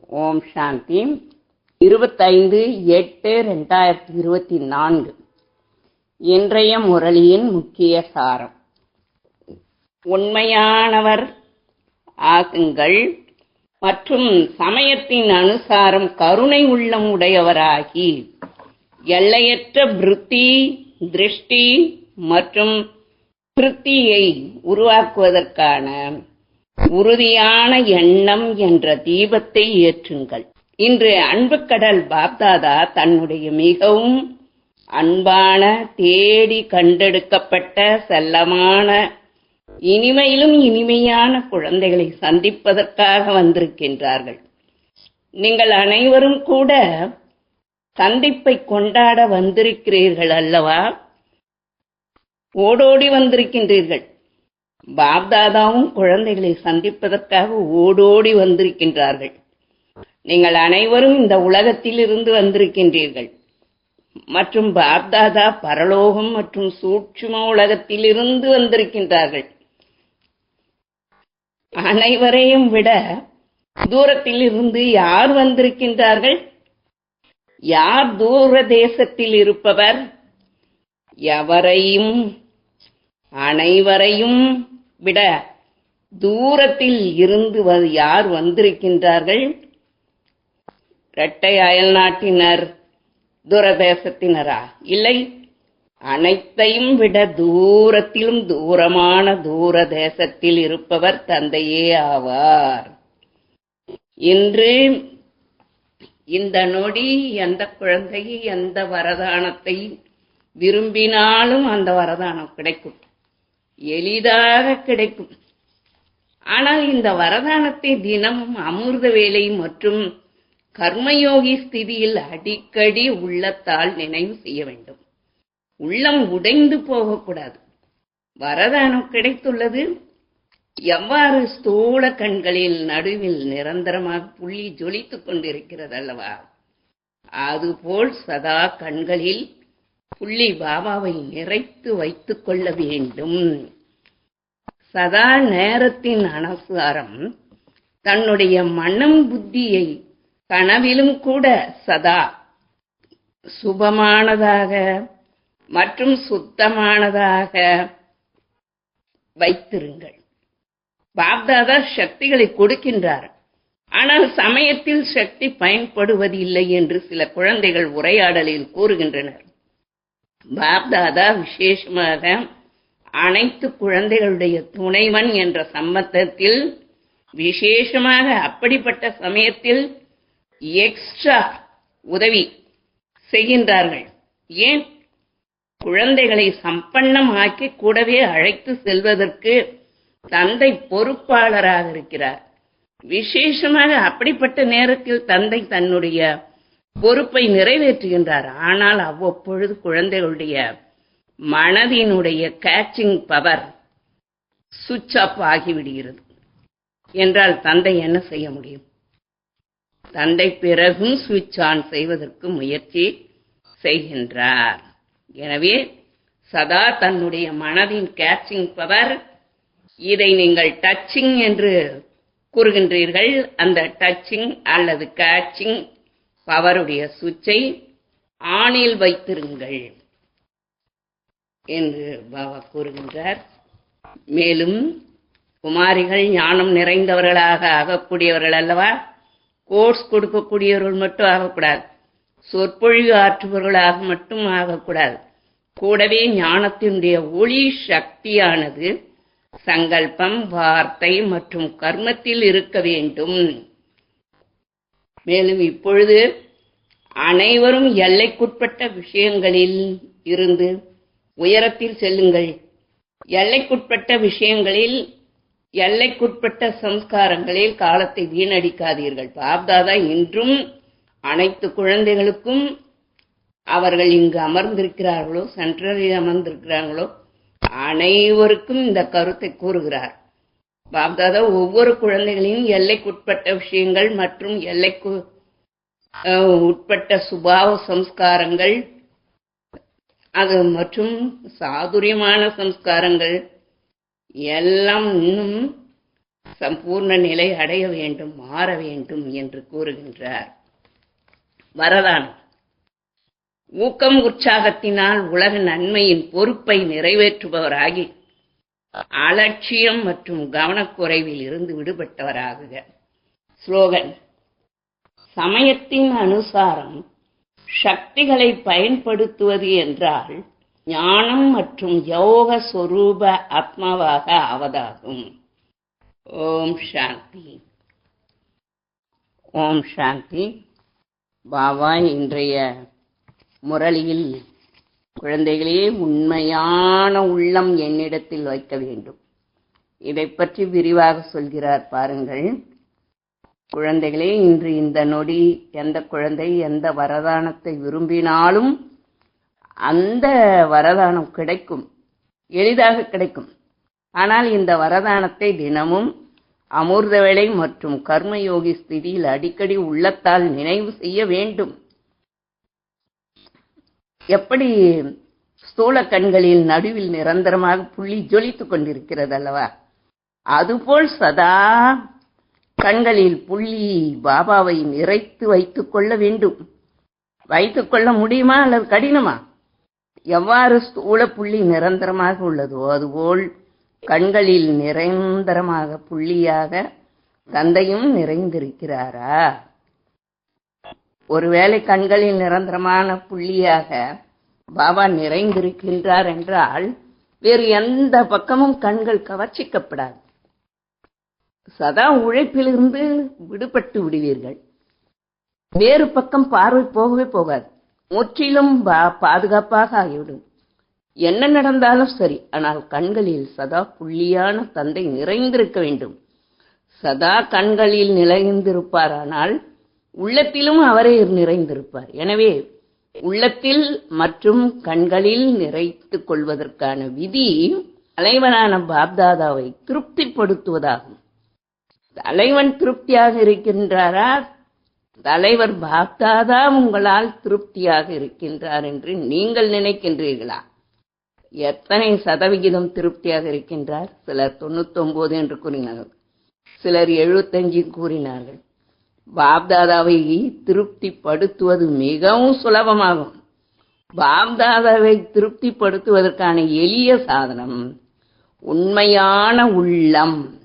ஓம் சாந்தி. இருபத்தைந்து எட்டு ரெண்டாயிரத்தி இருபத்தி நான்கு. இன்றைய முரளியின் முக்கிய சாரம். உண்மையானவர் ஆகுங்கள் மற்றும் சமயத்தின் அனுசாரம் கருணை உள்ளம் உடையவராகி எல்லையற்ற விருத்தி திருஷ்டி மற்றும் கிருத்தியை உருவாக்குவதற்கான உறுதியான எண்ணம் என்ற தீபத்தை ஏற்றுங்கள். இன்று அன்புக்கடல் பாப்தாதா தன்னுடைய மிகவும் அன்பான தேடி கண்டெடுக்கப்பட்ட செல்லமான இனிமையிலும் இனிமையான குழந்தைகளை சந்திப்பதற்காக வந்திருக்கின்றார்கள். நீங்கள் அனைவரும் கூட சந்திப்பை கொண்டாட வந்திருக்கிறீர்கள் அல்லவா? ஓடோடி வந்திருக்கின்றீர்கள். பாப்தாதாவும் குழந்தைகளை சந்திப்பதற்காக ஓடோடி வந்திருக்கின்றார்கள். நீங்கள் அனைவரும் இந்த உலகத்தில் இருந்து வந்திருக்கின்றீர்கள். மற்றும் பாப்தாதா பரலோகம் மற்றும் சூட்சும உலகத்தில் இருந்து வந்திருக்கின்றார்கள். அனைவரையும் விட தூரத்தில் இருந்து யார் வந்திருக்கின்றார்கள்? யார் தூர தேசத்தில் இருப்பவர்? எவரையும் அனைவரையும் விட தூரத்தில் இருந்து யார் வந்திருக்கின்றார்கள்? இரட்டை அயல் நாட்டினர் தூரதேசத்தினரா? இல்லை. அனைத்தையும் விட தூரத்திலும் தூரமான தூர தேசத்தில் இருப்பவர் தந்தையே ஆவார். இன்று இந்த நொடி எந்த குழந்தை எந்த வரதானத்தை விரும்பினாலும் அந்த வரதானம் கிடைக்கும். எளிதாக கிடைக்கும். ஆனால் இந்த வரதானத்தை தினமும் அமிர்த வேலை மற்றும் கர்மயோகி ஸ்திதியில் அடிக்கடி உள்ளத்தால் நினைவு செய்ய வேண்டும். உள்ளம் உடைந்து போகக்கூடாது. வரதானம் கிடைத்துள்ளது. எவ்வாறு ஸ்தூல கண்களில் நடுவில் நிரந்தரமாக புள்ளி ஜொலித்துக் கொண்டிருக்கிறது அல்லவா? அதுபோல் சதா கண்களில் புள்ளி பாபாவை நிறைத்து வைத்துக் கொள்ள வேண்டும். சதா நேரத்தின் அனுசாரம் தன்னுடைய மனம் புத்தியை கனவிலும் கூட சதா சுபமானதாக மற்றும் சுத்தமானதாக வைத்திருங்கள். பாப்தாதா சக்திகளை கொடுக்கின்றார். ஆனால் சமயத்தில் சக்தி பயன்படுவதில்லை என்று சில குழந்தைகள் உரையாடலில் கூறுகின்றனர். பாப்தாதா விசேஷமாக அனைத்து குழந்தைகளுடைய துணைவன் என்ற சம்பந்தத்தில் விசேஷமாக அப்படிப்பட்ட சமயத்தில் எக்ஸ்ட்ரா உதவி செய்கின்றார்கள். ஏன்? குழந்தைகளை சம்பன்னமாக்கி கூடவே அழைத்து செல்வதற்கு தந்தை பொறுப்பாளராக இருக்கிறார். விசேஷமாக அப்படிப்பட்ட நேரத்தில் தந்தை தன்னுடைய பொறுப்பை நிறைவேற்றுகின்றார். ஆனால் அவ்வப்பொழுது குழந்தைகளுடைய மனதினுடைய கேச்சிங் பவர் சுவிட்ச் ஆஃப் ஆகிவிடுகிறது. என்றால் தந்தை என்ன செய்ய முடியும்? தந்தை பிறகும் சுவிட்ச் ஆன் செய்வதற்கு முயற்சி செய்கின்றார். எனவே சதா தன்னுடைய மனதின் கேச்சிங் பவர் இதை நீங்கள் டச்சிங் என்று கூறுகின்றீர்கள். அந்த டச்சிங் அல்லது கேட்சிங் பவருடைய சுவிட்சை ஆணில் வைத்திருங்கள் என்று பாபா கூறுகின்றார். மேலும் குமாரிகள் ஞானம் நிறைந்தவர்களாக ஆகக்கூடியவர்கள் அல்லவா? கோர்ஸ் கொடுக்கக்கூடியவர்கள் மட்டும் ஆகக்கூடாது. சொற்பொழிவு ஆற்றுபவர்களாக மட்டும் ஆகக்கூடாது. கூடவே ஞானத்தினுடைய ஒளி சக்தியானது சங்கல்பம் வார்த்தை மற்றும் கர்மத்தில் இருக்க வேண்டும். மேலும் இப்பொழுது அனைவரும் எல்லைக்குட்பட்ட விஷயங்களில் இருந்து உயரத்தில் செல்லுங்கள். எல்லைக்குட்பட்ட விஷயங்களில் எல்லைக்குட்பட்ட சம்ஸ்காரங்களில் காலத்தை வீணடிக்காதீர்கள். பாப்தாதா இன்றும் அனைத்து குழந்தைகளுக்கும் அவர்கள் இங்கு அமர்ந்திருக்கிறார்களோ சென்ட்ரலில் அமர்ந்திருக்கிறார்களோ அனைவருக்கும் இந்த கருத்தை கூறுகிறார். பாப்தாதா ஒவ்வொரு குழந்தைகளின் எல்லைக்குட்பட்ட விஷயங்கள் மற்றும் எல்லைக்கு உட்பட்ட சுபாவ சம்ஸ்காரங்கள் அது மற்றும் சாதுரியமான சம்ஸ்காரங்கள் எல்லாம் இன்னும் சம்பூர்ண நிலை அடைய வேண்டும் மாற வேண்டும் என்று கூறுகின்றார். வரலான் ஊக்கம் உற்சாகத்தினால் உலக நன்மையின் பொறுப்பை நிறைவேற்றுபவராகி அலட்சியம் மற்றும் கவனக்குறைவில் இருந்து விடுபட்டவராகுக. ஸ்லோகன். சமயத்தின் அனுசாரம் சக்திகளை பயன்படுத்துவது என்றால் ஞானம் மற்றும் யோக சொரூப ஆத்மாவாக ஆவதாகும். ஓம் சாந்தி. ஓம் சாந்தி. பாபா இன்றைய முரளியில் குழந்தைகளே உண்மையான உள்ளம் என்னிடத்தில் வைக்க வேண்டும். இதை பற்றி விரிவாக சொல்கிறார் பாருங்கள். குழந்தைகளே இன்று இந்த நொடி எந்த குழந்தை எந்த வரதானத்தை விரும்பினாலும் அந்த வரதானம் கிடைக்கும். எளிதாக கிடைக்கும். ஆனால் இந்த வரதானத்தை தினமும் அமூர்தவேளை மற்றும் கர்மயோகி ஸ்திதியில் அடிக்கடி உள்ளத்தால் நினைவு செய்ய வேண்டும். எப்படி ஸ்தூல கண்களில் நடுவில் நிரந்தரமாக புள்ளி ஜொலித்துக் கொண்டிருக்கிறது அல்லவா அதுபோல் சதா கண்களில் புள்ளி பாபாவை நிறைத்து வைத்துக் கொள்ள வேண்டும். வைத்துக் கொள்ள முடியுமா அல்லது கடினமா? எவ்வாறு ஸ்தூல புள்ளி நிரந்தரமாக உள்ளதோ அதுபோல் கண்களில் நிரந்தரமாக புள்ளியாக தந்தையும் நிறைந்திருக்கிறாரா? ஒருவேளை கண்களில் நிரந்தரமான புள்ளியாக பாபா நிறைந்திருக்கின்றார் என்றால் வேறு எந்த பக்கமும் கண்கள் கவர்ச்சிக்கப்படாது. சதா உழைப்பிலிருந்து விடுபட்டு விடுவீர்கள். வேறு பக்கம் பார்வை போகவே போகாது. முற்றிலும் பாதுகாப்பாக ஆகிவிடும். என்ன நடந்தாலும் சரி ஆனால் கண்களில் சதா புள்ளியான தந்தை நிறைந்திருக்க வேண்டும். சதா கண்களில் நிலைந்திருப்பாரானால் ஆனால் உள்ளத்திலும் அவரே நிறைந்திருப்பார். எனவே உள்ளத்தில் மற்றும் கண்களில் நிறைத்துக் கொள்வதற்கான விதி தலைவனான பாப்தாதாவை திருப்திப்படுத்துவதாகும். தலைவன் திருப்தியாக இருக்கின்றாரா? தலைவர் பாப்தாதா உங்களால் திருப்தியாக இருக்கின்றார் என்று நீங்கள் நினைக்கின்றீர்களா? எத்தனை சதவிகிதம் திருப்தியாக இருக்கின்றார்? சிலர் தொண்ணூத்தி ஒன்பது என்று கூறினார்கள். சிலர் எழுபத்தஞ்சு கூறினார்கள். பாப்தாதாவை திருப்திப்படுத்துவது மிகவும் சுலபமாகும். பாப்தாதாவை திருப்திப்படுத்துவதற்கான எளிய சாதனம் உண்மையான உள்ளம்.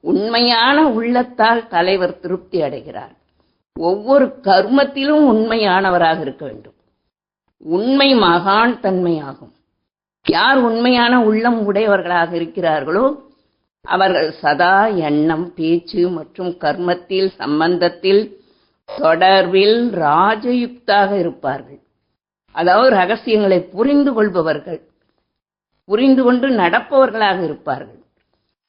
உண்மையான உள்ளத்தால் தலைவர் திருப்தி அடைகிறார். ஒவ்வொரு கர்மத்திலும் உண்மையானவராக இருக்க வேண்டும். உண்மை மகான் தன்மையாகும். யார் உண்மையான உள்ளம் உடையவர்களாக இருக்கிறார்களோ அவர்கள் சதா எண்ணம் பேச்சு மற்றும் கர்மத்தில் சம்பந்தத்தில் தொடர்பில் ராஜயுக்தாக இருப்பார்கள். அதாவது ரகசியங்களை புரிந்து கொள்பவர்கள் புரிந்து கொண்டு நடப்பவர்களாக இருப்பார்கள்.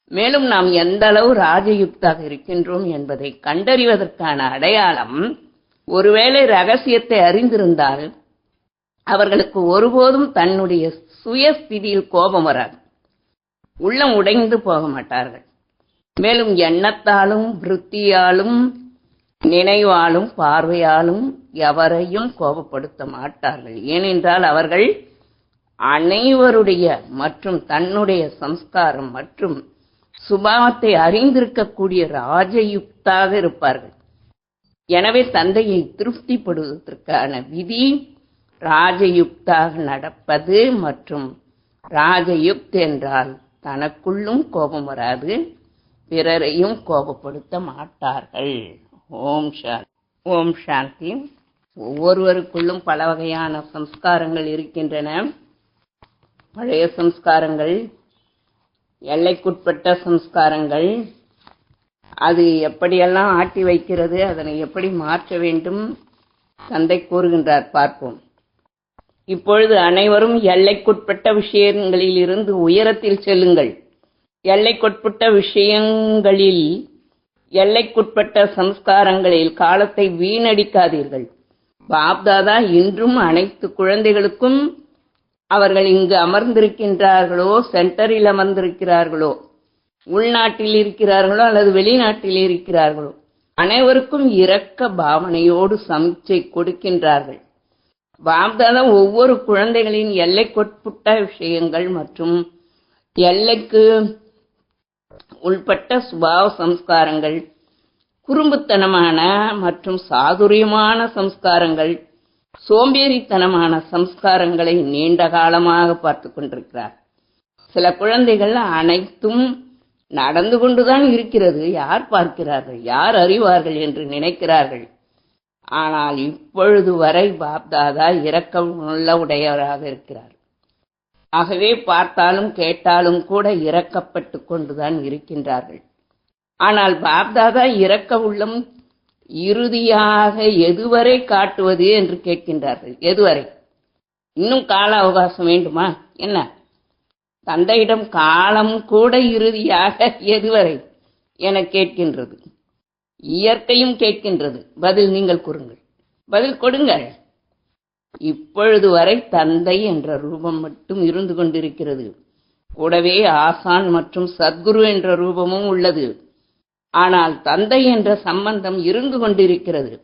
மேலும் நாம் எந்த அளவு ராஜயுக்தாக இருக்கின்றோம் என்பதை கண்டறிவதற்கான அடையாளம் ஒருவேளை ரகசியத்தை அறிந்திருந்தால் அவர்களுக்கு ஒருபோதும் தன்னுடைய சுயஸ்திதியில் கோபம் வராது. உள்ளம் உடைந்து போக மாட்டார்கள். மேலும் எண்ணத்தாலும் விருத்தியாலும் நினைவாலும் பார்வையாலும் எவரையும் கோபப்படுத்த மாட்டார்கள். ஏனென்றால் அவர்கள் அனைவருடைய மற்றும் தன்னுடைய சம்ஸ்காரம் மற்றும் சுபாவத்தை அறிந்திருக்கக்கூடிய ராஜயுக்தாக இருப்பார்கள். எனவே தந்தையை திருப்திப்படுவதற்கான விதி ராஜயுக்தாக நடப்பது மற்றும் ராஜயுக்த் என்றால் தனக்குள்ளும் கோபம் வராது பிறரையும் கோபப்படுத்த மாட்டார்கள். ஓம் சாந்தி. ஓம் சாந்தி. ஒவ்வொருவருக்குள்ளும் பல வகையான சம்ஸ்காரங்கள் இருக்கின்றன. பழைய சம்ஸ்காரங்கள் எல்லைக்குட்பட்ட சம்ஸ்காரங்கள் அது எப்படியெல்லாம் ஆட்டி வைக்கிறது அதனை எப்படி மாற்ற வேண்டும்? தந்தை கூறுகின்றார் பார்ப்போம். இப்பொழுது அனைவரும் எல்லைக்குட்பட்ட விஷயங்களில் இருந்து உயரத்தில் செல்லுங்கள். எல்லைக்குட்பட்ட விஷயங்களில் எல்லைக்குட்பட்ட சம்ஸ்காரங்களில் காலத்தை வீணடிக்காதீர்கள். பாப்தாதா இன்றும் அனைத்து குழந்தைகளுக்கும் அவர்கள் இங்கு அமர்ந்திருக்கின்றார்களோ சென்டரில் அமர்ந்திருக்கிறார்களோ உள்நாட்டில் இருக்கிறார்களோ அல்லது வெளிநாட்டில் இருக்கிறார்களோ அனைவருக்கும் இரக்க பாவனையோடு சமிச்சை கொடுக்கின்றார்கள். பாப்தாதா ஒவ்வொரு குழந்தைகளின் எல்லைக்குட்பட்ட விஷயங்கள் மற்றும் எல்லைக்கு உள்பட்ட சுபாவ சம்ஸ்காரங்கள் குறும்புத்தனமான மற்றும் சாதுரியமான சம்ஸ்காரங்கள் சோம்பேறித்தனமான சம்ஸ்காரங்களை நீண்ட காலமாக பார்த்து கொண்டிருக்கிறார். சில குழந்தைகள் அனைத்தும் நடந்து கொண்டுதான் இருக்கிறது. யார் பார்க்கிறார்கள்? யார் அறிவார்கள் என்று நினைக்கிறார்கள்? ஆனால் இப்பொழுது வரை பாப்தாதா இரக்கம் உள்ள உடையவராக இருக்கிறார். ஆகவே பார்த்தாலும் கேட்டாலும் கூட இறக்கப்பட்டு கொண்டுதான் இருக்கின்றார்கள். ஆனால் பாப்தாதா இறக்க உள்ளம் இறுதியாக எதுவரை காட்டுவது என்று கேட்கின்றார்கள். எதுவரை? இன்னும் கால அவகாசம் வேண்டுமா? என்ன? தந்தையிடம் காலம் கூட இறுதியாக எதுவரை? என கேட்கின்றது. இயற்கையும் கேட்கின்றது. பதில் நீங்கள் கூறுங்கள். பதில் கொடுங்கள். இப்பொழுது வரை தந்தை என்ற ரூபம் மட்டும் இருந்து கொண்டிருக்கிறது. கூடவே ஆசான் மற்றும் சத்குரு என்ற ரூபமும் உள்ளது. ஆனால் தந்தை என்ற சம்பந்தம் இருந்து கொண்டிருக்கிறது.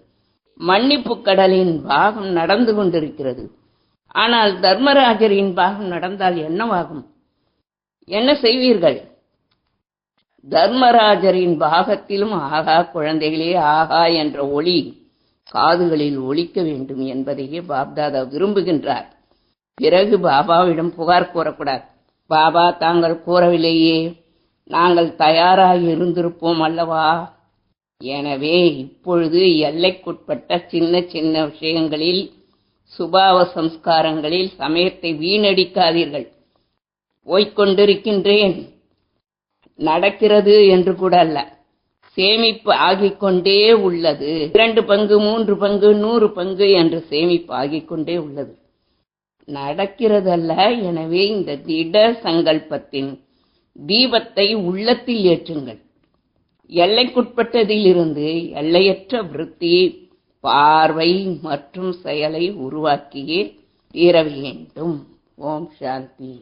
மன்னிப்பு கடலின் பாகம் நடந்து கொண்டிருக்கிறது. ஆனால் தர்மராஜரின் பாகம் நடந்தால் என்னவாகும்? என்ன செய்வீர்கள்? தர்மராஜரின் பாகத்திலும் ஆகா குழந்தைகளே ஆகா என்ற ஒளி காதுகளில் ஒலிக்க வேண்டும் என்பதையே பாப்தாதா விரும்புகின்றார். பிறகு பாபாவிடம் புகார் கூறக்கூடாது. பாபா தாங்கள் கூறவில்லையே. நாங்கள் தயாராக இருந்திருப்போம் அல்லவா? எனவே இப்பொழுது எல்லைக்குட்பட்ட சின்ன சின்ன விஷயங்களில் சுபாவ சம்ஸ்காரங்களில் சமயத்தை வீணடிக்காதீர்கள். போய்கொண்டிருக்கின்றேன் நடக்கிறது என்று கூட அல்ல. சேமிப்பு ஆகிக்கொண்டே உள்ளது. இரண்டு பங்கு மூன்று பங்கு நூறு பங்கு என்று சேமிப்பு ஆகிக்கொண்டே உள்ளது. நடக்கிறதல்ல. எனவே இந்த திட சங்கல்பத்தின் தீபத்தை உள்ளத்தில் ஏற்றுங்கள். எல்லைக்குட்பட்டதிலிருந்து எல்லையற்ற விருத்தி பார்வை மற்றும் செயலை உருவாக்கியே தீர வேண்டும். ஓம் சாந்தி.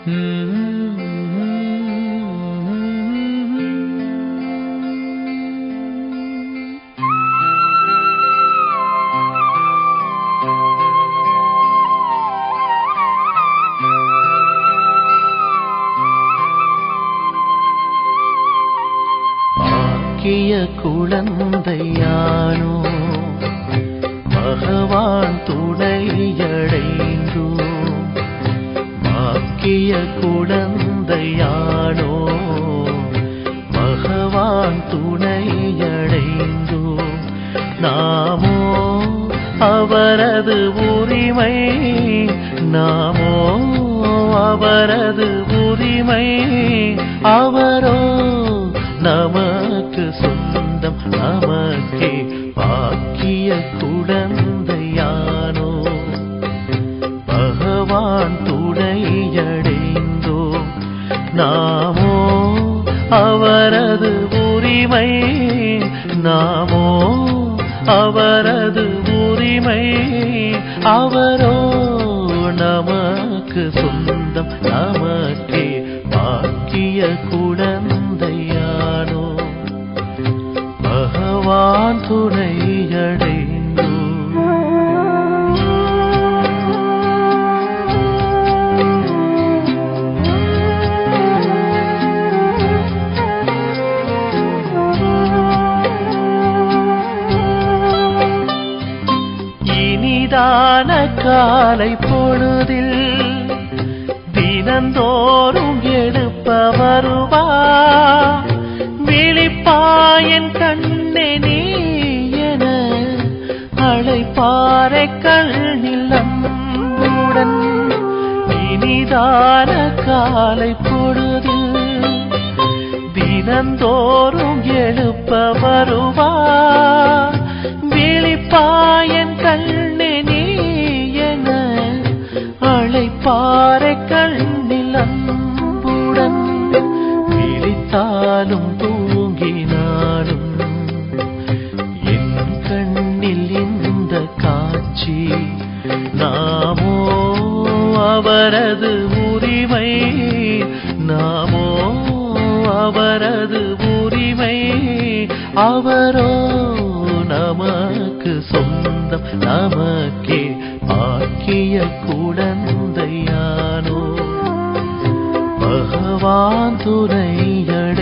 பாக்கிய பகவான் துணையடைந்தோ நாமோ அவரது உரிமை. நாமோ அவரது உரிமை. அவரோ நமக்கு சொந்தம் நமக்கே பாக்கிய குழந்தையானோ. பகவான் துணையடைந்தோ நான் உரிமை நாமோ? அவரது உரிமை அவரோ? நமக்கு சொந்தம் நமக்கே பாக்கிய குழந்தையானோ? பகவான் துணையடை இனிதான காலை பொழுதில் தினந்தோறும் எழுப்ப வருவா? விழிப்பாயன் கண்ணே நீ என அழைப்பாறை கண்ணில் அன்புடன் இனிதான காலை பொழுதில் தினந்தோறும் எழுப்ப வருவா? தூங்கினாலும் என் கண்ணில் இந்த காட்சி நாமோ அவரது உரிமை நாமோ அவரது உரிமை. அவரோ நமக்கு சொந்தம் நமக்கே ஆக்கிய குழந்தையானோ. பகவான் துணையட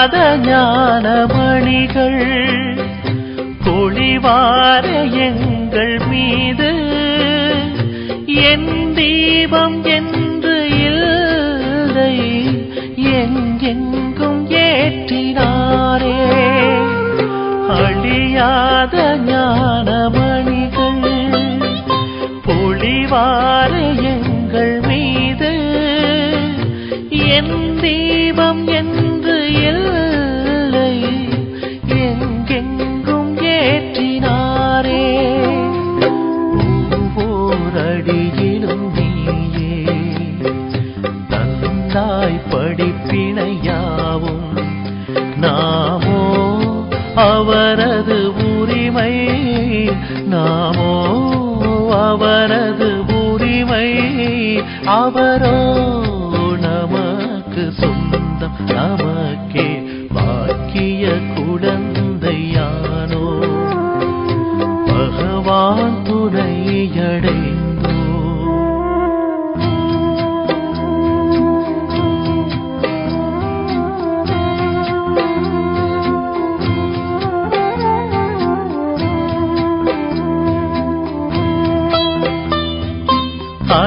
அழியாத ஞானமணிகள் பொழிவார எங்கள் மீது. என் தீபம் என்று இல்லை எங்கெங்கும் ஏற்றினாரே. அழியாத அவரோ நமக்கு சொந்தம் நமக்கே பாக்கிய குழந்தையானோ. பகவான் துணையடை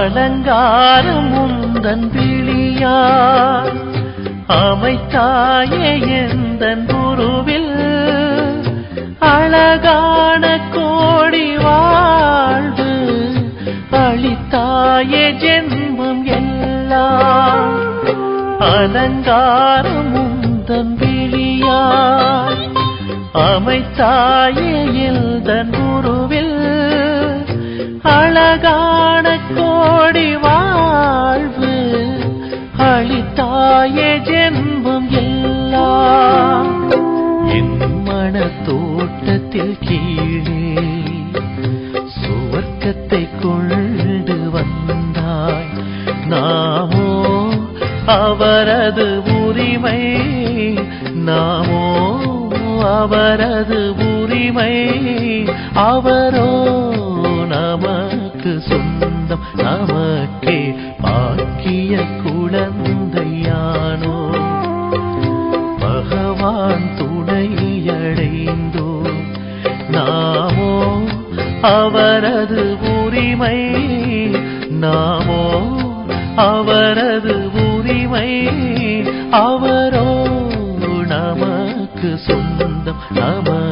அலங்காரம் உந்தன் விழியார் அமைத்தாயே எந்தன் குருவில் அழகான கோடி வாழ்வு அளித்தாயே ஜென்மம் எல்லாம். அலங்காரம் உந்தன் விழியார் அமைத்தாயே எந்தன் குருவில் கீழே சுவர்க்கத்தை கொண்டு வந்தாய். நாமோ அவரது உரிமை. நாமோ அவரது உரிமை. அவரோ நமக்கு சொந்தம் நமக்கே அவரது உரிமை அவரோ நமக்கு சொந்தம் நமக்கு